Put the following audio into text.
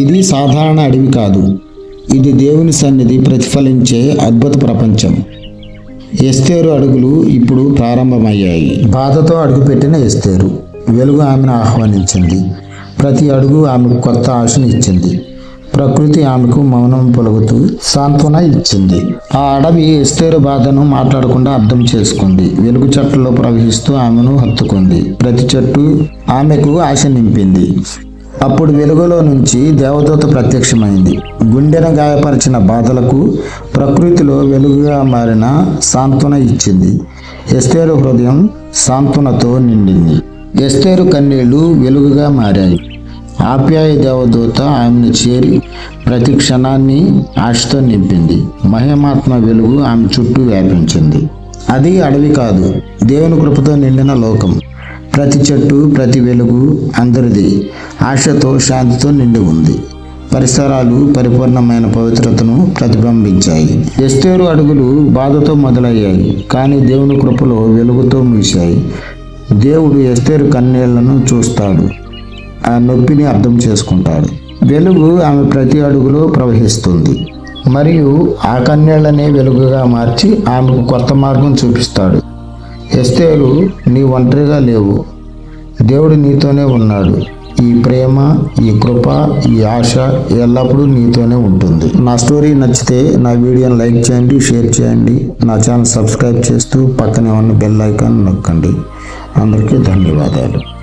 ఇది సాధారణ అడవి కాదు. ఇది దేవుని సన్నిధి ప్రతిఫలించే అద్భుత ప్రపంచం. ఎస్తేరు అడుగులు ఇప్పుడు ప్రారంభమయ్యాయి. బాధతో అడుగుపెట్టిన ఎస్తేరు వెలుగు ఆమెను ఆహ్వానించింది. ప్రతి అడుగు ఆమెకు కొత్త ఆశను ఇచ్చింది. ప్రకృతి ఆమెకు మౌనం పొలుగుతూ సాంత్వన ఇచ్చింది. ఆ అడవి ఎస్తేరు బాధను మాట్లాడకుండా అర్థం చేసుకుంది. వెలుగు చెట్లలో ప్రవహిస్తూ ఆమెను హత్తుకుంది. ప్రతి చెట్టు ఆమెకు ఆశ నింపింది. అప్పుడు వెలుగులో నుంచి దేవదూత ప్రత్యక్షమైంది. గుండెను గాయపరిచిన బాధలకు ప్రకృతిలో వెలుగుగా మారిన సాంత్వన ఇచ్చింది. ఎస్తేరు హృదయం సాంత్వనతో నిండింది. ఎస్తేరు కన్నీళ్ళు వెలుగుగా మారాయి. ఆప్యాయ దేవదూత ఆమెను చేరి ప్రతి క్షణాన్ని ఆశతో నింపింది. మహిమాత్మ వెలుగు ఆమె చుట్టూ వ్యాపించింది. అది అడవి కాదు దేవుని కృపతో నిండిన లోకం. ప్రతి చెట్టు ప్రతి వెలుగు అందరిది. ఆశతో శాంతితో నిండి ఉంది. పరిసరాలు పరిపూర్ణమైన పవిత్రతను ప్రతిబింబించాయి. ఎస్తేరు అడుగులు బాధతో మొదలయ్యాయి కానీ దేవుని కృపలో వెలుగుతో ముగిశాయి. దేవుడు ఎస్తేరు కన్నీళ్ళను చూస్తాడు ఆ నొప్పిని అర్థం చేసుకుంటాడు. వెలుగు ఆమె ప్రతి అడుగులో ప్రవహిస్తుంది. మరియు ఆ కన్నీళ్ళనే వెలుగుగా మార్చి ఆమెకు కొత్త మార్గం చూపిస్తాడు. ఎస్తేరు నీ ఒంటరిగా లేవు. దేవుడు నీతోనే ఉన్నాడు. ఈ ప్రేమ ఈ కృప ఈ ఆశ ఎల్లప్పుడూ నీతోనే ఉంటుంది. నా స్టోరీ నచ్చితే నా వీడియోని లైక్ చేయండి షేర్ చేయండి. నా ఛానల్ సబ్స్క్రైబ్ చేస్తూ పక్కనే ఉన్న బెల్ ఐకాన్ నొక్కండి. అందరికీ ధన్యవాదాలు.